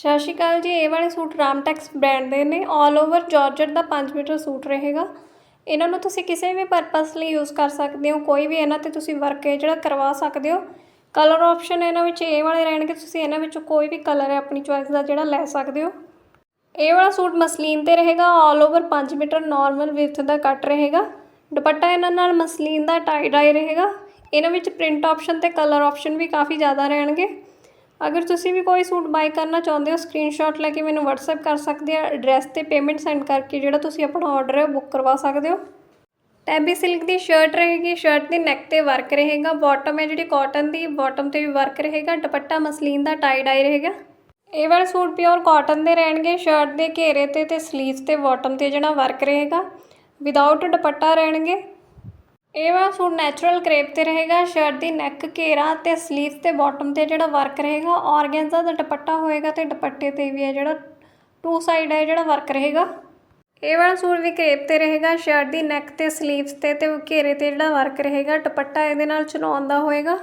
ਸਤਿ ਸ਼੍ਰੀ ਅਕਾਲ ਜੀ, ਇਹ ਵਾਲੇ ਸੂਟ ਰਾਮਟੈਕਸ ਬ੍ਰਾਂਡ ਦੇ ਨੇ। ਆਲ ਓਵਰ ਜਾਰਜਟ ਦਾ 5 ਮੀਟਰ ਸੂਟ ਰਹੇਗਾ। ਇਹਨਾਂ ਨੂੰ ਤੁਸੀਂ ਕਿਸੇ ਵੀ ਪਰਪਸ ਲਈ ਯੂਜ਼ ਕਰ ਸਕਦੇ ਹੋ। ਕੋਈ ਵੀ ਇਹਨਾਂ ਤੇ ਤੁਸੀਂ ਵਰਕ ਹੈ ਜਿਹੜਾ ਕਰਵਾ ਸਕਦੇ ਹੋ। ਕਲਰ ਆਪਸ਼ਨ ਇਹਨਾਂ ਵਿੱਚ ਇਹ ਵਾਲੇ ਰਹਿਣਗੇ। ਤੁਸੀਂ ਇਹਨਾਂ ਵਿੱਚੋਂ ਕੋਈ ਵੀ ਕਲਰ ਹੈ ਆਪਣੀ ਚੁਆਇਸ ਦਾ ਜਿਹੜਾ ਲੈ ਸਕਦੇ ਹੋ। ਇਹ ਵਾਲਾ ਸੂਟ ਮਸਲੀਨ ਤੇ ਰਹੇਗਾ। All over 5 metre normal width ਦਾ ਕੱਟ ਰਹੇਗਾ। ਦੁਪੱਟਾ ਇਹਨਾਂ ਨਾਲ ਮਸਲੀਨ ਦਾ ਟਾਈ ਡਾਈ ਰਹੇਗਾ। ਇਹਨਾਂ ਵਿੱਚ ਪ੍ਰਿੰਟ ਆਪਸ਼ਨ ਤੇ ਕਲਰ ਆਪਸ਼ਨ ਵੀ ਕਾਫੀ ਜ਼ਿਆਦਾ ਰਹਿਣਗੇ। ਅਗਰ ਤੁਸੀਂ ਵੀ ਕੋਈ ਸੂਟ ਬਾਈ ਕਰਨਾ ਚਾਹੁੰਦੇ ਹੋ ਸਕਰੀਨਸ਼ਾਟ ਲੈ ਕੇ ਮੈਨੂੰ WhatsApp ਕਰ ਸਕਦੇ ਆ ਐਡਰੈਸ ਤੇ ਪੇਮੈਂਟ ਸੈਂਡ ਕਰਕੇ ਜਿਹੜਾ ਤੁਸੀਂ ਆਪਣਾ ਆਰਡਰ ਹੈ ਬੁੱਕ ਕਰਵਾ ਸਕਦੇ ਹੋ। ਟੈਬੀ ਸਿਲਕ ਦੀ ਸ਼ਰਟ ਰਹੇਗੀ ਸ਼ਰਟ ਦੇ ਨੈਕ ਤੇ ਵਰਕ ਰਹੇਗਾ ਬਾਟਮ ਹੈ ਜਿਹੜੀ ਕਾਟਨ ਦੀ ਬਾਟਮ ਤੇ ਵੀ ਵਰਕ ਰਹੇਗਾ, ਦੁਪੱਟਾ ਮਸਲੀਨ ਦਾ ਟਾਈ ਡਾਈ ਰਹੇਗਾ। ਇਹ ਵਾਲੇ ਸੂਟ ਪਿਓਰ ਕਾਟਨ ਦੇ ਰਹਿਣਗੇ ਸ਼ਰਟ ਦੇ ਘੇਰੇ ਤੇ ਤੇ ਸਲੀਵਸ ਤੇ ਬਾਟਮ ਤੇ ਜਿਹੜਾ ਵਰਕ ਰਹੇਗਾ। ਵਿਦਆਊਟ ਦੁਪੱਟਾ ਰਹਿਣਗੇ। ਇਹ ਵਾਲਾ ਸੂਟ ਨੈਚੁਰਲ ਕਰੇਪ ਤੇ ਰਹੇਗਾ ਸ਼ਰਟ ਦੀ ਨੈਕ ਘੇਰਾ ਤੇ ਸਲੀਵਸ ਤੇ ਬਾਟਮ ਤੇ ਜਿਹੜਾ ਵਰਕ ਰਹੇਗਾ ਔਰਗੈਂਜਾ ਦਾ ਦੁਪੱਟਾ ਹੋਏਗਾ ਤੇ ਦੁਪੱਟੇ ਤੇ ਵੀ ਹੈ ਜਿਹੜਾ ਟੂ ਸਾਈਡ ਹੈ ਜਿਹੜਾ ਵਰਕ ਰਹੇਗਾ। ਇਹ ਵਾਲਾ ਸੂਟ ਵੀ ਕਰੇਪ ਤੇ ਰਹੇਗਾ ਸ਼ਰਟ ਦੀ ਨੈਕ ਤੇ ਸਲੀਵਸ ਤੇ ਤੇ ਘੇਰੇ ਤੇ ਜਿਹੜਾ ਵਰਕ ਰਹੇਗਾ, ਦੁਪੱਟਾ ਇਹਦੇ ਨਾਲ ਚਲਾਉਣ ਦਾ ਹੋਏਗਾ।